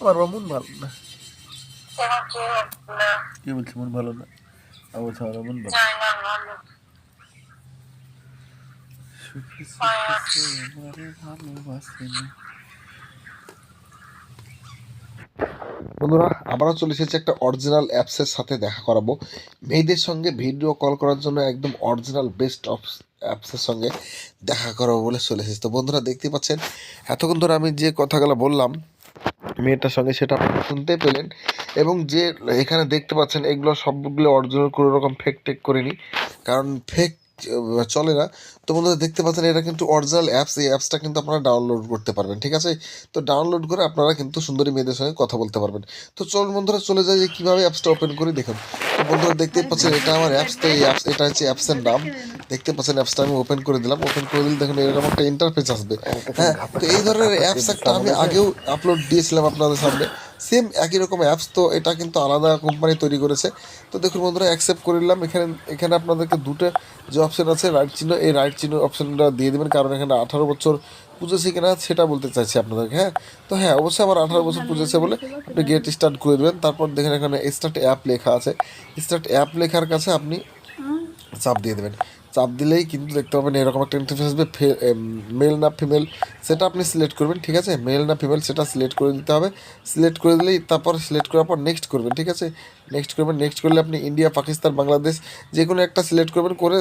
আমার বাবা মন ভালো না। কেন কি বলছে মন ভালো না? আমার বলছে আমার মন ভালো সুখী সুখী ভালোবাসে না। বন্ধুরা আবারও চলে এসেছে একটা অরিজিনাল অ্যাপসের সাথে দেখা করাবো। মেয়েদের সঙ্গে ভিডিও কল করার জন্য একদম অরিজিনাল বেস্ট অ্যাপসের সঙ্গে দেখা করাবো বলে চলে এসেছে। তো বন্ধুরা দেখতে পাচ্ছেন এতক্ষণ ধরে আমি যে কথাগুলো বললাম মেয়েটার সঙ্গে সেটা শুনতে পেলেন এবং যে এখানে দেখতে পাচ্ছেন এগুলো সবগুলো অরিজিনাল কোনো রকম ফেক টেক করিনি। কারণ ফেক চলে না। তো বন্ধুরা, দেখতে পাচ্ছেন এটা কিন্তু অরিজিনাল অ্যাপস এই অ্যাপসটা কিন্তু আপনারা ডাউনলোড করতে পারবেন, ঠিক আছে? তো ডাউনলোড করে আপনারা কিন্তু সুন্দরী মেয়েদের সঙ্গে কথা বলতে পারবেন। তো চলুন বন্ধুরা, চলে যাই যে কীভাবে অ্যাপসটা ওপেন করে। দেখুন, তো বন্ধুরা দেখতে পাচ্ছেন এটা আমার অ্যাপস তো এই অ্যাপস এটা হচ্ছে অ্যাপসের নাম। দেখতে পাচ্ছেন অ্যাপসটা আমি ওপেন করে দিলাম। ওপেন করে দিলে দেখুন, এরকম একটা ইন্টারফেস আসবে। হ্যাঁ তো এই ধরনের অ্যাপস একটা আমি আগেও আপলোড দিয়েছিলাম আপনাদের সামনে। সেম একই রকম অ্যাপস তো এটা কিন্তু আলাদা কোম্পানি তৈরি করেছে। তো দেখুন বন্ধুরা অ্যাকসেপ্ট করে নিলাম। এখানে এখানে আপনাদেরকে দুটো যে অপশন আছে রাইট চিহ্ন এই রাইট চিহ্ন অপশানটা দিয়ে দেবেন। কারণ এখানে আঠারো বছর পুজোছে কিনা সেটা বলতে চাইছি আপনাদেরকে হ্যাঁ? তো হ্যাঁ অবশ্যই আমার আঠারো বছর পুজোছে বলে আপনি গেট স্টার্ট করে দেবেন। তারপর দেখেন এখানে স্টার্ট অ্যাপ লেখা আছে। স্টার্ট অ্যাপ লেখার কাছে আপনি চাপ দিয়ে দেবেন। চাপ দিলেই কিন্তু দেখতে পাবেন এরকম একটা ইন্টারফেস আসবে মেল না ফিমেল সেটা আপনি সিলেক্ট করবেন, ঠিক আছে? মেল না ফিমেল সেটা সিলেক্ট করে দিতে হবে। সিলেক্ট করে দিলেই তারপর সিলেক্ট করার পর নেক্সট করবেন, ঠিক আছে? নেক্সট করবেন নেক্সট করলে আপনি ইন্ডিয়া পাকিস্তান বাংলাদেশ যে কোনো একটা সিলেক্ট করবেন, করে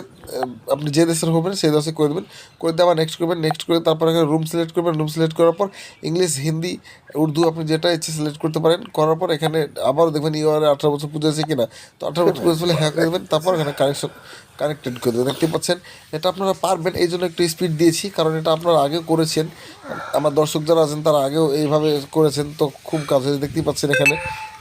আপনি যে দেশের হবেন সেই দেশে করে দেবেন। করে দিয়ে আবার নেক্সট করবেন নেক্সট করে তারপর এখানে রুম সিলেক্ট করবেন রুম সিলেক্ট করার পর ইংলিশ হিন্দি উর্দু আপনি যেটা ইচ্ছে সিলেক্ট করতে পারেন। করার পর এখানে আবারও দেখবেন ইউআর আঠারো বছর পুজো আছে কিনা। তো আঠারো বছর পুজো হলে হ্যাঁ করে দেবেন, তারপর এখানে কানেকশন কানেক্টেড করে দেবেন। দেখতে পাচ্ছেন, এটা আপনারা পারবেন, এই জন্য একটু স্পিড দিয়েছি, কারণ এটা আপনারা আগেও করেছেন। আমার দর্শক যারা আছেন, তারা আগেও এইভাবে করেছেন, তো খুব কাজ হয়েছে দেখতেই পাচ্ছেন এখানে।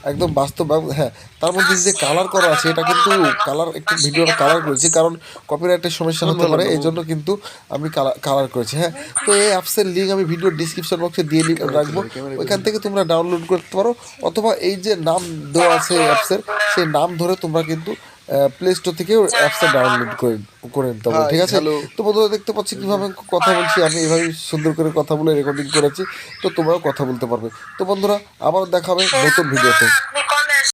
একদম বাস্তব হ্যাঁ তার মধ্যে যে কালার করা আছে এটা কিন্তু কালার একটু ভিডিওটা কালার করেছি কারণ কপিরাইটের সমস্যা হতে পারে এই জন্য কিন্তু আমি কালার কালার করেছি হ্যাঁ। তো এই অ্যাপসের লিঙ্ক আমি ভিডিও ডিসক্রিপশন বক্সে দিয়ে রাখব। ওইখান থেকে তোমরা ডাউনলোড করতে পারো অথবা এই যে নাম দেওয়া আছে অ্যাপসের সেই নাম ধরে তোমরা কিন্তু প্লে স্টোর থেকেও অ্যাপসটা ডাউনলোড করে করে নিতে হবে ঠিক আছে? তো বন্ধুরা দেখতে পাচ্ছি কীভাবে কথা বলছি আমি এভাবে সুন্দর করে কথা বলে রেকর্ডিং করেছি তো তোমরাও কথা বলতে পারবে। তো বন্ধুরা আবার দেখাবে নতুন ভিডিওতে